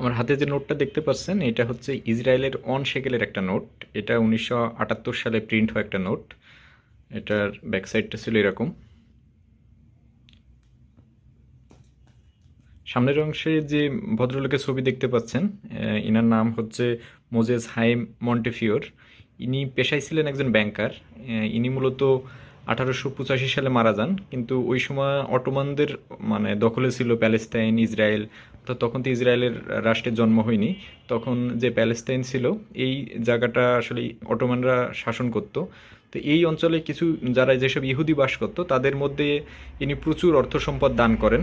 আমার হাতে যে নোটটা দেখতে পাচ্ছেন, এটা হচ্ছে ইসরায়েলের অন শেকেলের একটা নোট। এটা উনিশশো আটাত্তর সালে প্রিন্ট হয় একটা নোট। এটার ব্যাক সাইডটা ছিল এরকম। সামনের অংশে যে ভদ্রলোকের ছবি দেখতে পাচ্ছেন ইনার নাম হচ্ছে মোজেস হাইম মন্টেফিওর। ইনি পেশায় ছিলেন একজন ব্যাংকার ইনি মূলত আঠারোশো পঁচাশি সালে মারা যান, কিন্তু ওই সময় অটোমানদের মানে দখলে ছিল প্যালেস্তাইন, ইসরায়েল। তো তখন তো ইসরায়েলের রাষ্ট্রের জন্ম হয়নি। তখন যে প্যালেস্তাইন ছিল, এই জায়গাটা আসলে অটোমানরা শাসন করত। তো এই অঞ্চলে কিছু, যারা যেসব ইহুদি বাস করতো, তাদের মধ্যে ইনি প্রচুর অর্থ সম্পদ দান করেন।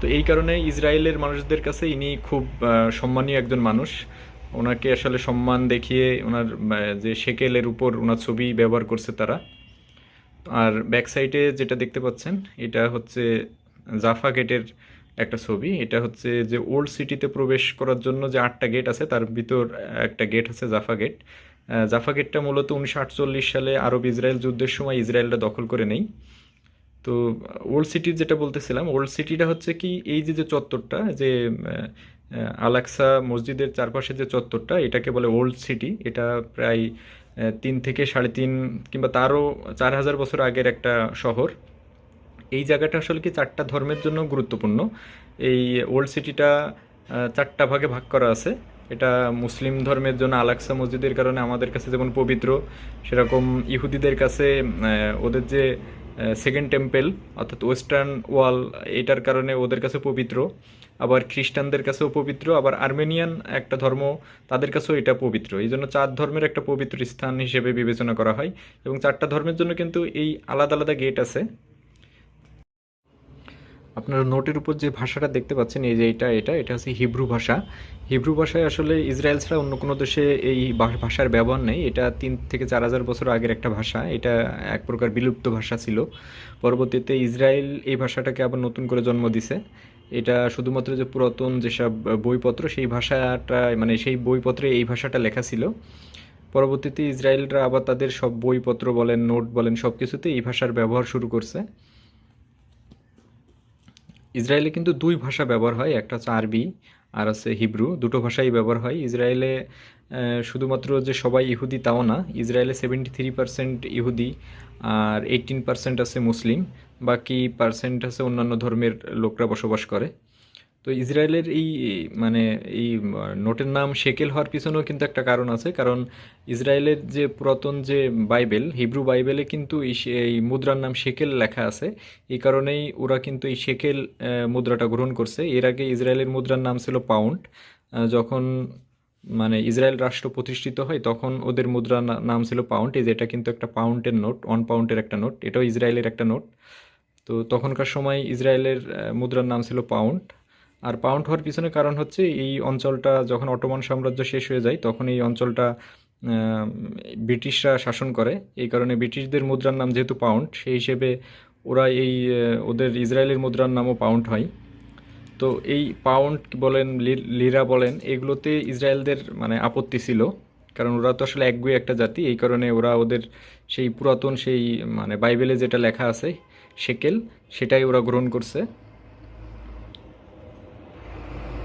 তো এই কারণে ইসরায়েলের মানুষদের কাছে ইনি খুব সম্মানীয় একজন মানুষ। ওনাকে আসলে সম্মান দেখিয়ে ওনার যে শেকেলের উপর ওনার ছবি ব্যবহার করছে তারা। আর ব্যাক সাইডে যেটা দেখতে পাচ্ছেন, এটা হচ্ছে জাফা গেটের একটা ছবি। এটা হচ্ছে যে ওল্ড সিটিতে প্রবেশ করার জন্য যে আটটা গেট আছে, তার ভিতর একটা গেট আছে জাফা গেট জাফা গেটটা মূলত উনিশশো আটচল্লিশ সালে আরব ইসরায়েল যুদ্ধের সময় ইসরায়েলটা দখল করে নেই। তো ওল্ড সিটি যেটা বলতেছিলাম ওল্ড সিটিটা হচ্ছে কি, এই যে যে চত্বরটা, যে আলাক্সা মসজিদের চারপাশে যে চত্বরটা, এটাকে বলে ওল্ড সিটি। এটা প্রায় তিন থেকে সাড়ে তিন কিংবা তারও চার হাজার বছর আগের একটা শহর। এই জায়গাটা আসলে কি চারটা ধর্মের জন্য গুরুত্বপূর্ণ? এই ওল্ড সিটিটা চারটা ভাগে ভাগ করা আছে। এটা মুসলিম ধর্মের জন্য আলাক্সা মসজিদের কারণে আমাদের কাছে যেমন পবিত্র, সেরকম ইহুদিদের কাছে ওদের যে সেকেন্ড টেম্পেল অর্থাৎ ওয়েস্টার্ন ওয়াল এটার কারণে ওদের কাছে পবিত্র। আবার খ্রিস্টানদের কাছেও পবিত্র, আবার আর্মেনিয়ান একটা ধর্ম, তাদের কাছেও এটা পবিত্র। এই জন্য চার ধর্মের একটা পবিত্র স্থান হিসেবে বিবেচনা করা হয় এবং চারটা ধর্মের জন্য কিন্তু এই আলাদা আলাদা গেট আছে। আপনারা নোটের উপর যে ভাষাটা দেখতে পাচ্ছেন, এই যে এটা এটা এটা হচ্ছে হিব্রু ভাষা। হিব্রু ভাষায় আসলে ইসরায়েল ছাড়া অন্য কোনো দেশে এই ভাষার ব্যবহার নেই। এটা তিন থেকে চার হাজার বছর আগের একটা ভাষা। এটা এক প্রকার বিলুপ্ত ভাষা ছিল। পরবর্তীতে ইসরায়েল এই ভাষাটাকে আবার নতুন করে জন্ম দিছে। এটা শুধুমাত্র যে পুরাতন যেসব বইপত্র, সেই ভাষাটা মানে সেই বইপত্রে এই ভাষাটা লেখা ছিল। পরবর্তীতে ইসরায়েলরা আবার তাদের সব বইপত্র বলেন, নোট বলেন সব কিছুতে এই ভাষার ব্যবহার শুরু করছে। ইসরায়েলে কিন্তু দুই ভাষা ব্যবহার হয়, একটা হচ্ছে আরবি আর আছে হিব্রু। দুটো ভাষাই ব্যবহার হয়। ইসরায়েলে শুধুমাত্র যে সবাই ইহুদি তাও না, ইসরায়েলে সেভেন্টি থ্রি পার্সেন্ট ইহুদি আর এইটিন পার্সেন্ট আছে মুসলিম। বাকি পার্সেন্ট আছে অন্যান্য ধর্মের লোকরা বসবাস করে। তো ইসরায়েলের এই মানে এই নোটের নাম শেকেল হওয়ার পিছনেও কিন্তু একটা কারণ আছে। কারণ ইসরায়েলের যে পুরাতন যে বাইবেল, হিব্রু বাইবেলে কিন্তু এই মুদ্রার নাম শেকেল লেখা আছে। এই কারণেই ওরা কিন্তু এই শেকেল মুদ্রাটা গ্রহণ করছে। এর আগে ইসরায়েলের মুদ্রার নাম ছিল পাউন্ড। যখন মানে ইসরায়েল রাষ্ট্র প্রতিষ্ঠিত হয়, তখন ওদের মুদ্রা নাম ছিল পাউন্ড। এই যেটা কিন্তু একটা পাউন্ডের নোট ওয়ান পাউন্ডের একটা নোট। এটাও ইসরায়েলের একটা নোট। তো তখনকার সময় ইসরায়েলের মুদ্রার নাম ছিল পাউন্ড। আর পাউন্ড হওয়ার পিছনে কারণ হচ্ছে এই অঞ্চলটা যখন অটোমান সাম্রাজ্য শেষ হয়ে যায়, তখন এই অঞ্চলটা ব্রিটিশরা শাসন করে। এই কারণে ব্রিটিশদের মুদ্রার নাম যেহেতু পাউন্ড সেই হিসেবে ওরা এই ওদের ইসরায়েলের মুদ্রার নামও পাউন্ড হয়। তো এই পাউন্ড বলেন লিরা বলেন, এগুলোতে ইসরায়েলদের মানে আপত্তি ছিল। কারণ ওরা তো আসলে একগুয়ে একটা জাতি, এই কারণে ওরা ওদের সেই পুরাতন সেই মানে বাইবেলে যেটা লেখা আছে শেকেল সেটাই ওরা গ্রহণ করছে।